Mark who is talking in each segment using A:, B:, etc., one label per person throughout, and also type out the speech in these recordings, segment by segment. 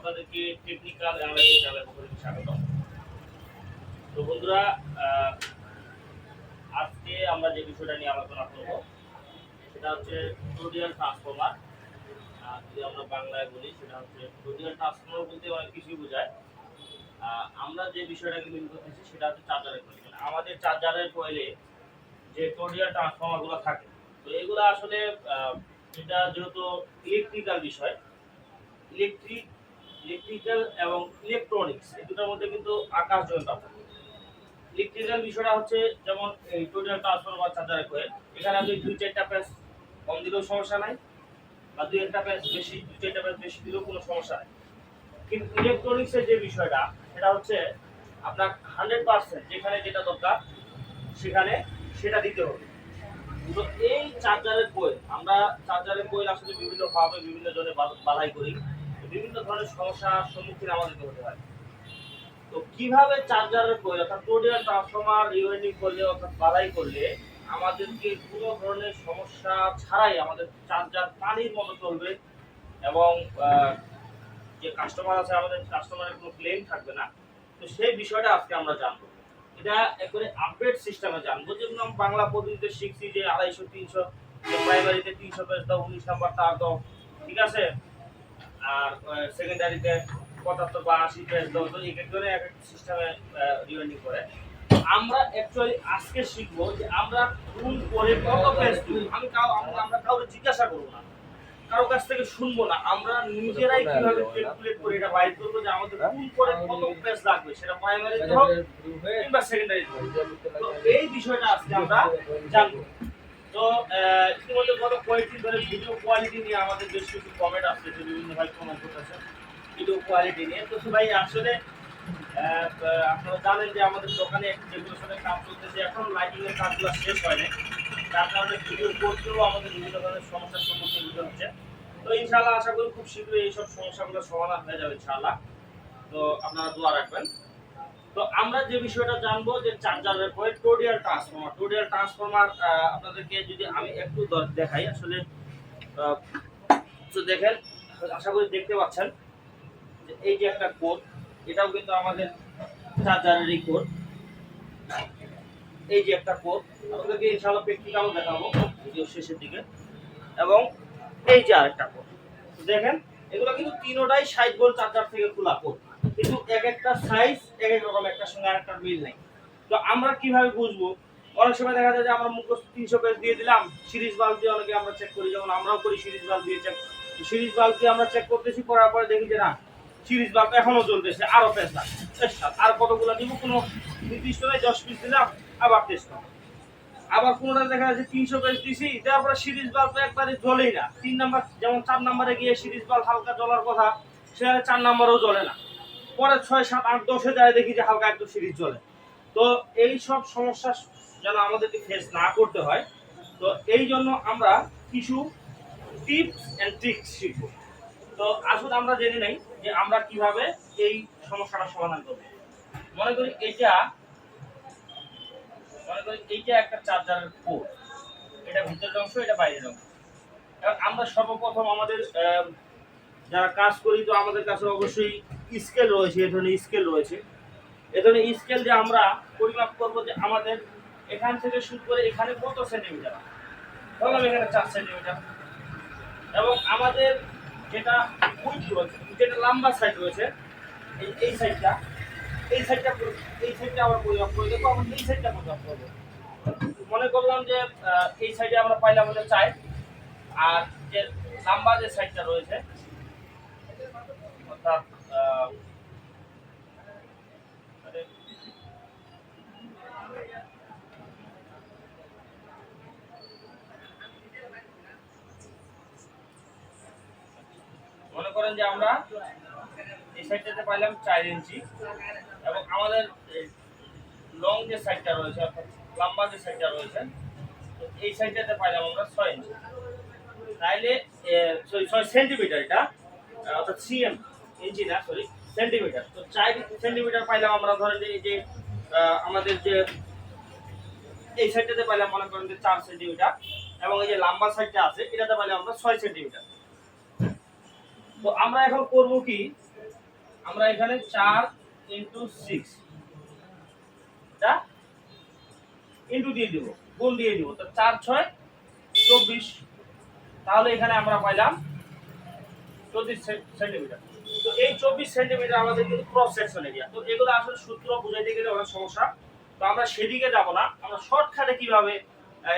A: আপনাদেরকে technical analysis চ্যানেলের পক্ষ স্বাগত তো বন্ধুরা আজকে আমরা যে বিষয়টা নিয়ে আলোচনা করব, সেটা হচ্ছে টোডিয়াল ট্রান্সফর্মার যদি আমরা বাংলায় বলি, সেটা হচ্ছে টোডিয়াল ট্রান্সফর্মার বলতে অনেক কিছুই বোঝায়। আমরা যে বিষয়টাকে মিল করতেছি, সেটা হচ্ছে চার্জারের কয়েল আমাদের চার্জারের কয়েলে যে টোডিয়াল ট্রান্সফর্মারগুলো থাকে, তো এগুলো আসলে এটা যেহেতু ইলেকট্রিক্যাল বিষয় ইলেকট্রিক ইলেকট্রিক্যাল এবং ইলেকট্রনিক্স এই দুটোর মধ্যে কিন্তু আকাশ জমি পার্থক্য। ইলেকট্রিক্যাল বিষয়টা হচ্ছে যেমন এই টোটাল ট্রান্সফরমার চার্জারের কয়েল এখানে আপনি দুই চারটা প্যাচ কম দিলেও সমস্যা নাই, বা দুই একটা প্যাচ বেশি, দুই চারটা প্যাচ বেশি দিলেও কোনো সমস্যা নাই। কিন্তু ইলেকট্রনিক্সের যে বিষয়টা, সেটা হচ্ছে আপনার হান্ড্রেড পার্সেন্ট যেখানে যেটা দরকার, সেখানে সেটা দিতে হবে। তো এই চার্জারের কোয়েল আমরা চার্জারের কোয়েল আসলে বিভিন্ন ভাবে বিভিন্ন জনে বা- বাধাই করি। বিভিন্ন ধরনের সমস্যার সম্মুখীন আমাদেরকে হতে হয়। তো কীভাবে চার্জারের কোয়েল অর্থাৎ টোডিয়াল ট্রান্সফরমার রিওয়েন্ডিং করলে, অর্থাৎ বাধাই করলে, আমাদেরকে কোনো ধরনের সমস্যা ছাড়াই আমাদের চার্জার পানির মতো চলবে এবং যে কাস্টমার আছে, আমাদের কাস্টমারের কোনো ক্লেম থাকবে না। তো সেই বিষয়টা আজকে আমরা জানব। এটা একবারে আপডেট সিস্টেমে জানব। যেমন আমরা বাংলা পদ্ধতিতে শিখছি যে আড়াইশো, তিনশো প্রাইমারিতে তিনশো পেজ দাও, উনিশ নাম্বার তার দাও। ঠিক আছে? আর সেকেন্ডারিতে পঁচাত্তর বা আশি পেজ দাও এক একজনে এক এক সিস্টেমে রিওয়েন্ডিং করে। আমরা অ্যাকচুয়ালি আজকে শিখব যে আমরা কোন করে কত পেজ দিব আমি কাউ আমরা কাউকে জিজ্ঞাসা করব না। কারও কাছ থেকে শুনব না। আমরা নিজেরাই কীভাবে ক্যালকুলেট করে এটা বাইর করব যে আমাদের কোন করে কত পেজ লাগবে। সেটা প্রাইমারিতে হোক কিংবা সেকেন্ডারি তো এই বিষয়টা আজকে আমরা জানব। তো ইতিমধ্যে গত কয়েকদিন ধরে ভিডিও কোয়ালিটি নিয়ে আমাদের বেশ কিছু কমেন্ট আসছে, যে বিভিন্ন ভাই কমেন্ট করতেছে ভিডিও কোয়ালিটি নিয়ে। তো ভাই আসলে আপনারা জানেন যে আমাদের দোকানে ডেকোরেশনের কাজ চলতেছে, এখন লাইটিং এর কাজগুলো শেষ হয় না যার কারণে ভিডিও করতেও আমাদের বিভিন্ন ধরনের সমস্যার সম্মুখীন হতে হচ্ছে। তো ইনশাআল্লাহ আশা করি খুব শীঘ্রই এইসব সমস্যাগুলো সমাধান হয়ে যাবে, ইনশাআল্লাহ। তো আপনারা দোয়া রাখবেন। তো আমরা যে বিষয়টা জানব যে চার্জারের পরে টোডিয়াল ট্রান্সফরমার, টোডিয়াল ট্রান্সফর্মার আপনাদেরকে যদি আমি একটু দেখাই, আসলে তো দেখেন, আশা করি দেখতে পাচ্ছেন যে এই যে একটা কোড, এটাও কিন্তু আমাদের চার্জারেরই কোড। এই যে একটা কোড, আপনাদেরকে ইনশাআল্লাহ প্র্যাকটিক্যালও দেখাবো ভিডিও শেষের দিকে। এবং এই যে আরেকটা কোড দেখেন, এগুলো কিন্তু তিনোটাই ষাট ভোল্ট চার্জার থেকে খোলা কোড। কিন্তু এক একটা সাইজ এক এক রকম একটার সঙ্গে আরেকটার মিল নেই। তো আমরা কীভাবে বুঝব? অনেক সময় দেখা যায় যে আমরা মুখস্থ তিনশো পেজ দিয়ে দিলাম সিরিজ বাল্ব দিয়ে অনেকে আমরা চেক করি। যেমন আমরাও করি সিরিজ বাল্ব দিয়ে চেক সিরিজ বাল্ব দিয়ে আমরা চেক করতেছি করার পরে দেখি যে না সিরিজ বাল্ব এখনও জ্বলতেছে আরও পেজ বেশ, আর কতগুলো দিব কোনো নির্দিষ্ট নেই দশ পিস দিলাম আবার টেস্ট আবার কোনোটা দেখা যাচ্ছে তিনশো পেজ দিছি তারপরে সিরিজ বাল্ব একবারে জ্বলেই না। তিন নাম্বার যেমন চার নাম্বারে গিয়ে সিরিজ বাল্ব হালকা জ্বলার কথা সেখানে চার নাম্বারেও জ্বলে না। পরে ছয়, সাত, আট, দশে যায় দেখি যে হালকা একটু সিরিজ জ্বলে তো এই সব সমস্যা যেন আমাদেরকে ফেস না করতে হয়। তো এই জন্য আমরা কিছু টিপস অ্যান্ড ট্রিক্স শিখব। তো আসলে আমরা জেনে নেই যে আমরা কীভাবে এই সমস্যাটা সমাধান করব। মনে করি এইটা, মনে করি এইটা একটা চার্জারের পোর্ট এটা ভিতরের অংশ, এটা বাইরের অংশ। আমরা সর্বপ্রথম আমাদের যারা কাজ করি তো আমাদের কাছে অবশ্যই স্কেল রয়েছে, এ ধরনের স্কেল রয়েছে। এ ধরনের স্কেল যে আমরা পরিমাপ করব যে আমাদের এখান থেকে শুরু করে এখানে কত সেন্টিমিটার? ধরলাম এখানে চার সেন্টিমিটার। এবং আমাদের যেটা উইথ রয়েছে, যেটা লম্বা সাইড রয়েছে, এই এই সাইডটা এই সাইডটা এই সাইডটা আমরা পরিমাপ করে দেবো আমরা এই সাইডটা পরিমাপ করব। মনে করলাম যে এই সাইডে আমরা পাইলাম হলে চাই আর যে লম্বা যে সাইডটা রয়েছে অর্থাৎ আহ, মানে করেন যে আমরা এই সাইডটাতে পাইলাম চার ইঞ্চি এবং আমাদের লং যে সাইডটা রয়েছে অর্থাৎ লম্বা যে সাইডটা রয়েছে এই সাইডটাতে পাইলাম আমরা ছয় ইঞ্চি। তাইলে ছয় সেন্টিমিটার এটা অর্থাৎ সিএম ইঞ্চি না সরি সেন্টিমিটার তো চার সেন্টিমিটার পাইলাম আমরা, ধরেন এই যে আমাদের যে এই সাইডটাতে পাইলাম, মনে করেন যে চার সেন্টিমিটার এবং এই যে লম্বা সাইডটা আছে, এটাতে পাইলাম আমরা ছয় সেন্টিমিটার তো আমরা এখন করব কি? আমরা এখানে চার ইন্টু সিক্স যা ইন্টু দিয়ে দিব, গুণ দিয়ে দিব, তো চার, ছয়, চব্বিশ। তাহলে এখানে আমরা পাইলাম চব্বিশ সেন্টিমিটার এই চব্বিশ সেন্টিমিটার আমাদের কিন্তু ক্রস সেকশন এরিয়া তো এগুলো আসলে সূত্র বুঝাইতে গেলে অনেক সমস্যা। তো আমরা সেদিকে যাব না। আমরা শর্টকাটে কীভাবে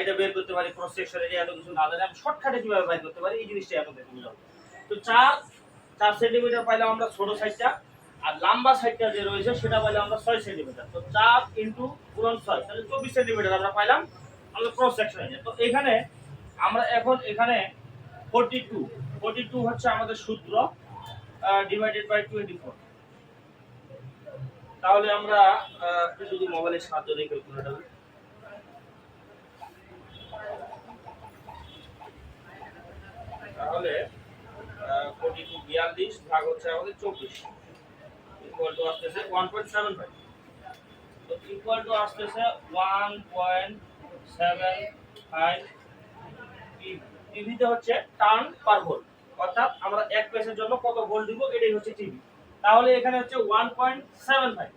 A: এটা বের করতে পারি? ক্রস সেকশন এরিয়া এত কিছু না জানি। আমি শর্টকাটে কীভাবে বের করতে পারি? এই জিনিসটা আপনাদের বুঝাবো তো চার চার সেন্টিমিটার পাইলাম আমরা ছোট সাইডটা আর লম্বা সাইডটা যে রয়েছে, সেটা পাইলাম আমরা ছয় সেন্টিমিটার। তো চার ইন্টু গুণন ছয়। তাহলে চব্বিশ সেন্টিমিটার আমরা পাইলাম আমাদের ক্রস সেকশন এরিয়া তো এখানে আমরা এখন এখানে ফোরটি টু ফোরটি টু হচ্ছে আমাদের সূত্র। ডিভাইডেড বাই টোয়েন্টি ফোর তাহলে আমরা যদি মোবাইলের সাহায্য দিয়ে ক্যালকুলেটার তাহলে ফোরটি টু বিয়াল্লিশ ভাগ হচ্ছে আমাদের চব্বিশ। ইকুয়াল টু আসতেছে ওয়ান পয়েন্ট সেভেন ফাইভ তো ইকুয়াল টু আসতেছে ওয়ান পয়েন্ট সেভেন ফাইভ টিভিতে হচ্ছে টার্ন পার অর্থাৎ আমরা এক পেসের জন্য কত ভোল্ট দিব, এটাই হচ্ছে টিভি তাহলে এখানে হচ্ছে ওয়ান পয়েন্ট সেভেন ফাইভ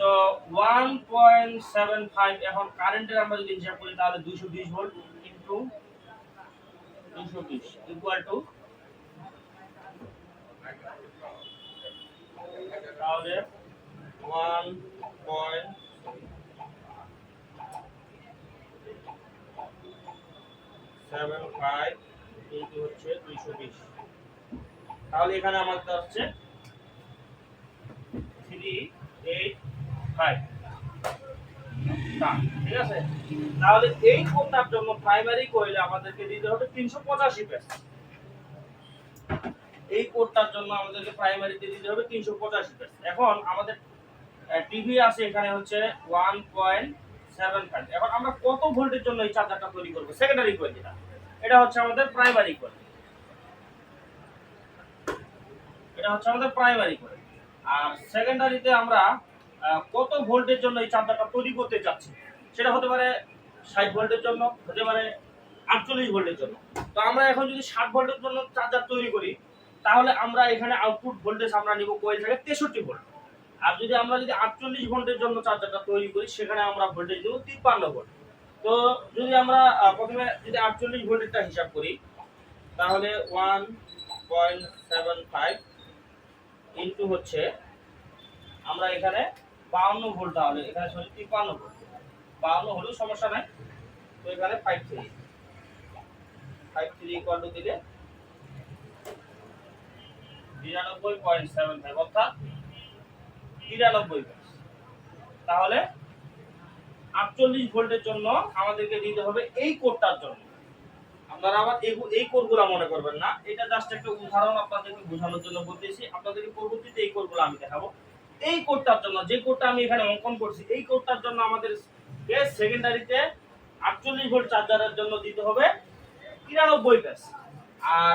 A: তো ওয়ান পয়েন্ট সেভেন ফাইভ এখন কারেন্টের আমরা যদি হিসাব করি, তাহলে দুইশো বিশ ভোল্ট ইন্টু দুইশো বিশ ইকুয়াল টু তাহলে one point seven five into হচ্ছে দুইশো বিশ। তাহলে এখানে আমাদের হচ্ছে থ্রি এইট ফাইভ ঠিক আছে? তাহলে এই জন্য প্রাইমারি আমাদেরকে দিতে হবে তিনশো পঁচাশি এই জন্য আমাদেরকে প্রাইমারিতে দিতে হবে তিনশো এখন আমাদের টিভি এখানে হচ্ছে ওয়ান পয়েন্ট সেভেন আমরা কত ভোল্টের জন্য এই চার্জারটা তৈরি করব? সেকেন্ডারি কোয়েল এটা হচ্ছে আমাদের প্রাইমারি কোয়েল এটা হচ্ছে আমাদের প্রাইমারি কোয়েল আর সেকেন্ডারিতে আমরা কত ভোল্টের জন্য এই চার্জারটা তৈরি করতে চাচ্ছি? সেটা হতে পারে ষাট ভোল্টের জন্য, হতে পারে আটচল্লিশ ভোল্টের জন্য। তো আমরা এখন যদি ষাট ভোল্টের জন্য চার্জার তৈরি করি, তাহলে আমরা এখানে আউটপুট ভোল্টেজ আমরা নিব কোয়েল থেকে তেষট্টি ভোল্ট। আর যদি আমরা যদি আটচল্লিশ ভোল্টের জন্য চার্জারটা তৈরি করি, সেখানে আমরা ভোল্টেজ দেবো তিপ্পান্ন ভোল্ট। তো যদি আমরা প্রথমে যদি আটচল্লিশ ভোল্টেরটা হিসাব করি, তাহলে one point seven five into হচ্ছে, আমরা এখানে বাউন্ন ভোল্ট তাহলে, এখানে সরি তিপ্পান্ন ভোল্ট। বাউন্ন হলেও সমস্যা নাই। তো এখানে five three five three equal to দিলে নিরানব্বই পয়েন্ট সেভেন ফাইভ অর্থাৎ নিরানব্বই তাহলে আটচল্লিশ ভোল্টের জন্য আমাদেরকে দিতে হবে এই কোডটার জন্য। আপনারা আবার এই এই কোডগুলো মনে করবেন না। এটা জাস্ট একটা উদাহরণ আপনাদেরকে বোঝানোর জন্য বলতেছি। আপনাদেরকে পরবর্তীতে এই কোডগুলো আমি দেখাবো। এই কোডটার জন্য, যে কোডটা আমি এখানে অঙ্কন করছি, এই কোডটার জন্য আমাদের সেকেন্ডারিতে আটচল্লিশ ভোল্ট চার্জারের জন্য দিতে হবে তিরানব্বই প্যাস আর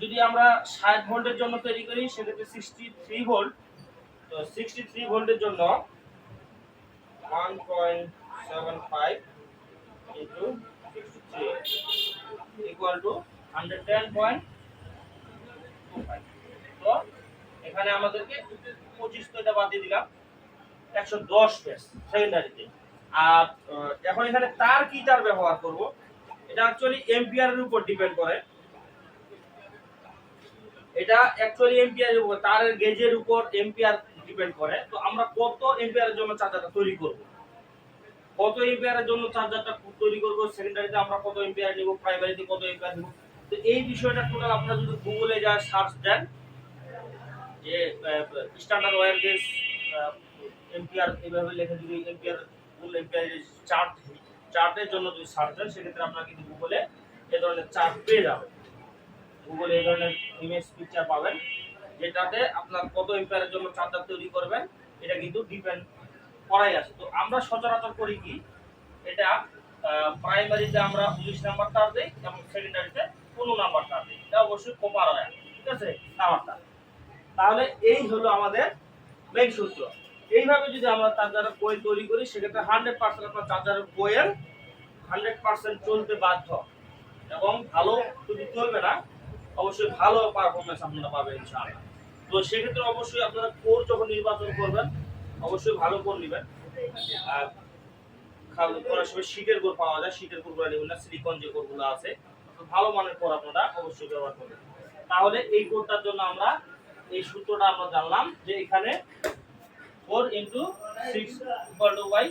A: যদি আমরা ষাট ভোল্টের জন্য তৈরি করি, সেক্ষেত্রে সিক্সটি থ্রি ভোল্ট তো সিক্সটি থ্রি ভোল্টের জন্য one point seven five into sixty three equal to hundred ten point two five তো এখানে আমাদেরকে পঁচিশ তো এটা বাদ দিলাম। একশো দশ পেস সেকেন্ডারিতে আর এখন এখানে তার কি তার ব্যবহার করব? এটা অ্যাকচুয়ালি এম্পিয়ারের উপর ডিপেন্ড করে। এটা অ্যাকচুয়ালি এম্পিয়ারের উপর, তারের গেজের উপর এম্পিয়ার ডিপেন্ড করে। তো আমরা কত এম্পিয়ারের জন্য চার্জারটা তৈরি করব? কত এম্পিয়ারের জন্য চার্জারটা তৈরি করব? সেকেন্ডারিতে আমরা কত এম্পিয়ার নিব? প্রাইমারিতে কত এম্পিয়ার নিব? তো এই বিষয়টা টোটাল আপনারা যদি গুগলে যা সার্চ দেন, যে স্ট্যান্ডার্ড ওয়্যার গেজ এম্পিয়ার এইভাবে লেখে যদি এম্পিয়ার ফুল এম্পিয়ার চার্ট চার্টের জন্য যদি সার্চ দেন, সেক্ষেত্রে আপনারা কিন্তু গুগলে এ ধরনের চার্ট পেয়ে যাবেন। গুগলে এই ধরনের ইমেজ পিকচার পাবেন, যেটাতে আপনার কত এম্পিয়ারের জন্য চার্জার তৈরি করবেন, এটা কিন্তু ডিপেন্ড করাই আছে। তো আমরা সচরাচর করি কি, এটা প্রাইমারিতে আমরা উনিশ নাম্বার তার দিই এবং সেকেন্ডারিতে পনেরো নাম্বার তার দিই। এটা অবশ্যই কোপার হয়। ঠিক আছে? নাম্বারটা তাহলে এই হলো আমাদের মেইন সূত্র। এইভাবে যদি আমরা চার্জারের বই তৈরি করি, সেক্ষেত্রে হান্ড্রেড পার্সেন্ট আপনার চার্জারের বইয়ের হান্ড্রেড পার্সেন্ট চলতে বাধ্য। এবং ভালো যদি চলবে না। অবশ্যই ভালো পারফরমেন্স আপনারা পাবেন, ইনশাআল্লাহ। তো সেক্ষেত্রে অবশ্যই আপনারা কোর যখন নির্বাচন করবেন অবশ্যই ভালো কোর নেবেন। আর করার সময় শীতের কোর পাওয়া যায়, শীতের কোরগুলো নেবেন না সিলিকন যে কোরগুলো আছে ভালো মানের কোর আপনারা অবশ্যই ব্যবহার করবেন। তাহলে এই কোরটার জন্য আমরা এই সূত্রটা আমরা জানলাম যে এখানে four into six equal to Y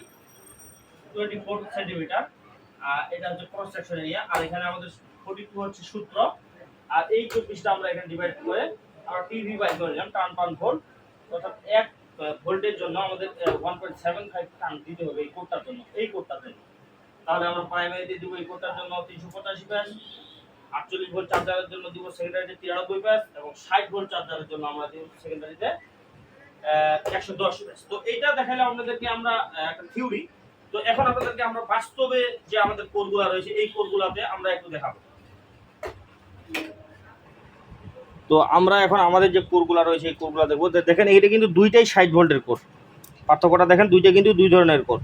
A: twenty four centimetre আর এটা হচ্ছে ক্রস সেকশন এরিয়া আর এখানে আমাদের ফোর্টি টু হচ্ছে সূত্র। আর এই চব্বিশটা আমরা এখানে ডিভাইড করে আমরা টিভি বাই করে নিলাম, টান পান ভোল্ট, অর্থাৎ এক ভোল্টের জন্য আমাদের ওয়ান পয়েন্ট সেভেন ফাইভ টান দিতে হবে এই কোডটার জন্য, এই কোডটার জন্য তাহলে আমরা প্রাইমারিতে দিব এই কোডটার জন্য তিনশো পঁচাশি প্যাস আটচল্লিশ ভোল্ট চার্জারের জন্য দিব সেকেন্ডারিতে তিরানব্বই প্যাস এবং ষাট ভোল্ট চার্জারের জন্য আমরা দিব সেকেন্ডারিতে একশো দশ প্যাস তো এইটা দেখালে আপনাদেরকে আমরা একটা থিওরি তো এখন আপনাদেরকে আমরা বাস্তবে যে আমাদের কোডগুলো রয়েছে, এই কোডগুলোতে আমরা একটু দেখাবো। তো আমরা এখন আমাদের যে কোরগুলো রয়েছে, এই কোরগুলো দেখব। দেখেন এটা কিন্তু দুইটাই ষাট ভোল্টের কোর পার্থক্যটা দেখেন, দুইটা কিন্তু দুই ধরনের কোর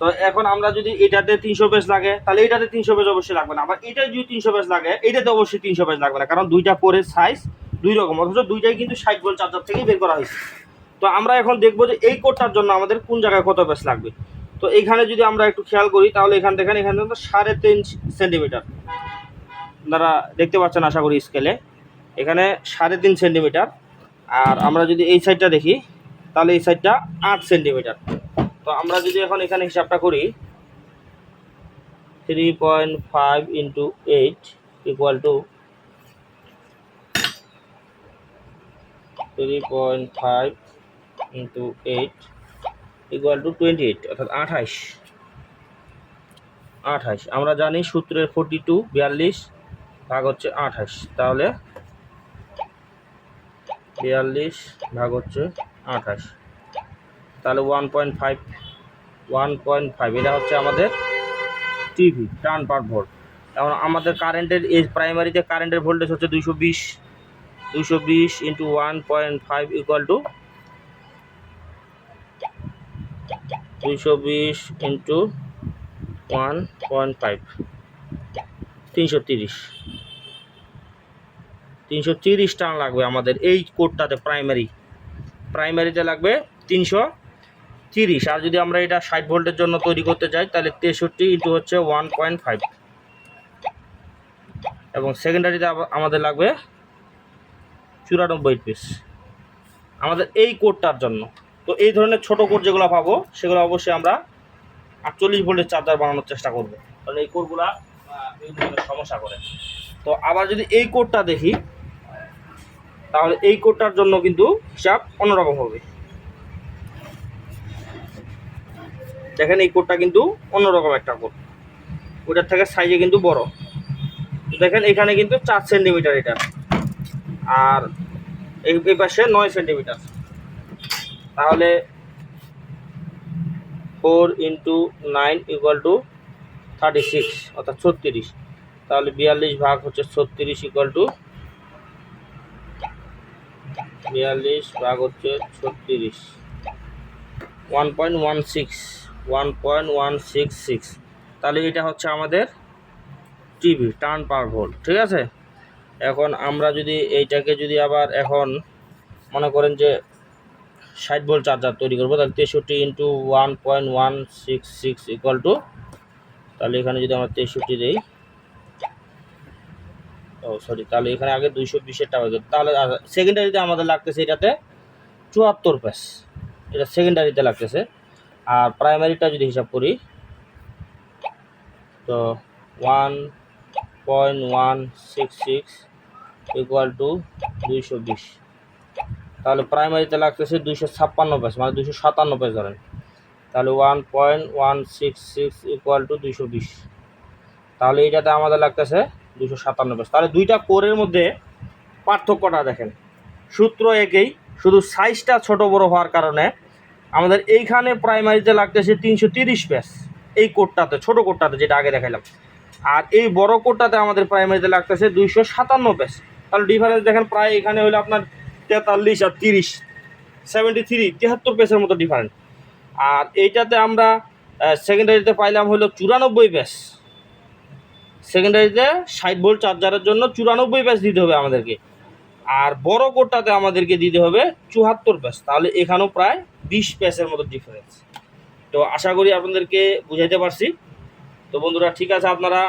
A: তো এখন আমরা যদি এটাতে তিনশো পেজ লাগে, তাহলে এটাতে তিনশো পেজ অবশ্যই লাগবে না। আবার এটা যদি তিনশো পেজ লাগে, এটাতে অবশ্যই তিনশো পেজ লাগবে না, কারণ দুইটা কোরের সাইজ দুই রকম। অথচ দুইটাই কিন্তু ষাট ভোল্ট চার্জার থেকেই বের করা হয়েছে। তো আমরা এখন দেখব যে এই কোডটার জন্য আমাদের কোন জায়গায় কত পেজ লাগবে। তো এখানে যদি আমরা একটু খেয়াল করি, তাহলে এখান দেখেন, এখানে সাড়ে তিন সেন্টিমিটার আপনারা দেখতে পাচ্ছেন, আশা করি স্কেলে এখানে সাড়ে তিন সেন্টিমিটার। আর আমরা যদি এই সাইডটা দেখি, তাহলে এই সাইডটা আট সেন্টিমিটার। তো আমরা যদি এখন এখানে হিসাবটা করি three point five into eight equal to three point five into eight equal to twenty eight অর্থাৎ আঠাইশ। আঠাইশ, আমরা জানি সূত্রের ফোর্টি টু বিয়াল্লিশ, ভাগ হচ্ছে আঠাশ তাহলে বিয়াল্লিশ ভাগ হচ্ছে আঠাশ। তাহলে one point five one point five এটা হচ্ছে আমাদের টিভি টার্ন পার ভোল্ট। এখন আমাদের কারেন্টের এই প্রাইমারিতে কারেন্টের ভোল্টেজ হচ্ছে দুইশো বিশ দুইশো বিশ into one point five equal to দুইশো বিশ ইন্টু ওয়ান পয়েন্ট ফাইভ তিনশো তিরিশ। তিনশো তিরিশ টান লাগবে আমাদের এই কোডটাতে প্রাইমারি প্রাইমারিতে লাগবে তিনশো তিরিশ। আর যদি আমরা এটা ষাট ভোল্টের জন্য তৈরি করতে চাই, তাহলে তেষট্টি ইন্টু হচ্ছে ওয়ান পয়েন্ট ফাইভ এবং সেকেন্ডারিতে আমাদের লাগবে চুরানব্বই পিস আমাদের এই কোডটার জন্য। তো এই ধরনের ছোট কোড যেগুলো পাবো, সেগুলো অবশ্যই আমরা আটচল্লিশ ভোল্টের চার্জার বানানোর চেষ্টা করব। কারণ এই কোডগুলা সমস্যা করে। তো আবার যদি এই কোডটা দেখি তাহলে এই কোডটার জন্য কিন্তু হিসাব অন্যরকম হবে। দেখেন এই কোডটা কিন্তু অন্যরকম একটা কোড। ওটার থেকে সাইজে কিন্তু বড়। দেখেন এখানে কিন্তু চার সেন্টিমিটার এটা। আর এই পাশে নয় সেন্টিমিটার তাহলে four into nine equal to thirty six অর্থাৎ ছত্রিশ। তাহলে বিয়াল্লিশ ভাগ হচ্ছে ছত্রিশ ইকুয়াল টু বিয়াল্লিশ ভাগ হচ্ছে ছত্রিশ। One point one six one point one six six তাহলে এটা হচ্ছে আমাদের টিভি টার্ন পার ভোল্ট ঠিক আছে? এখন আমরা যদি এইটাকে যদি আবার এখন মনে করেন যে ষাট ভোল্ট চার্জার তৈরি করব, তাহলে তেষট্টি into one point one six six equal to তাহলে এখানে যদি আমরা তেষট্টি দিই ও সরি তাহলে এখানে আগে দুইশো বিশের টাকা। তাহলে সেকেন্ডারিতে আমাদের লাগতেছে এটাতে চুয়াত্তর প্যাস এটা সেকেন্ডারিতে লাগতেছে। আর প্রাইমারিটা যদি হিসাব করি, তো one point one six six equal to দুইশো বিশ। তাহলে প্রাইমারিতে লাগতেছে দুইশো ছাপ্পান্ন পেজ মানে দুইশো সাতান্ন পেজ ধরেন। তাহলে one point one six six equal to দুইশো বিশ। তাহলে এইটাতে আমাদের লাগতেছে দুশো সাতান্ন পেজ তাহলে দুইটা কোরের মধ্যে পার্থক্যটা দেখেন। সূত্র একই, শুধু সাইজটা ছোট বড় হওয়ার কারণে আমাদের এইখানে প্রাইমারিতে লাগতেছে তিনশো তিরিশ পেজ এই কোডটাতে ছোট কোডটাতে যেটা আগে দেখাইলাম। আর এই বড় কোডটাতে আমাদের প্রাইমারিতে লাগতেছে দুইশো সাতান্ন পেজ তাহলে ডিফারেন্স দেখেন, প্রায় এখানে হলো আপনার তেতাল্লিশ আর তিরিশ। সেভেন্টি থ্রি তিয়াত্তর পেজের মতো ডিফারেন্ট আর এইটাতে আমরা সেকেন্ডারিতে পাইলাম হলো চুরানব্বই পেজ সেকেন্ডারিতে ষাট ভোল্ট চার্জারের জন্য চুরানব্বই পেজ দিতে হবে আমাদেরকে। আর বড় কোটটাতে আমাদেরকে দিতে হবে চুহাত্তর প্যাচ তাহলে এখানেও প্রায় বিশ প্যাচের মতো ডিফারেন্স তো আশা করি আপনাদেরকে বুঝাইতে পারছি। তো বন্ধুরা, ঠিক আছে, আপনারা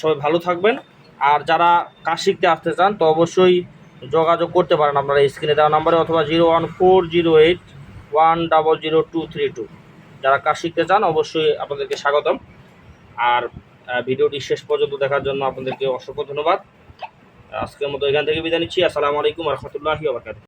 A: সবাই ভালো থাকবেন। আর যারা কাজ শিখতে আসতে চান, তো অবশ্যই যোগাযোগ করতে পারেন আপনারা স্ক্রিনে দেওয়া নাম্বারে অথবা zero one four zero eight one double zero two three two. যারা কাজ শিখতে চান, অবশ্যই আপনাদেরকে স্বাগতম। আর ভিডিওটি শেষ পর্যন্ত দেখার জন্য আপনাদেরকে অসংখ্য ধন্যবাদ। আজকের মতো এখান থেকে বিদায় নিচ্ছি। আসসালামু আলাইকুম রহমতুল্লাহি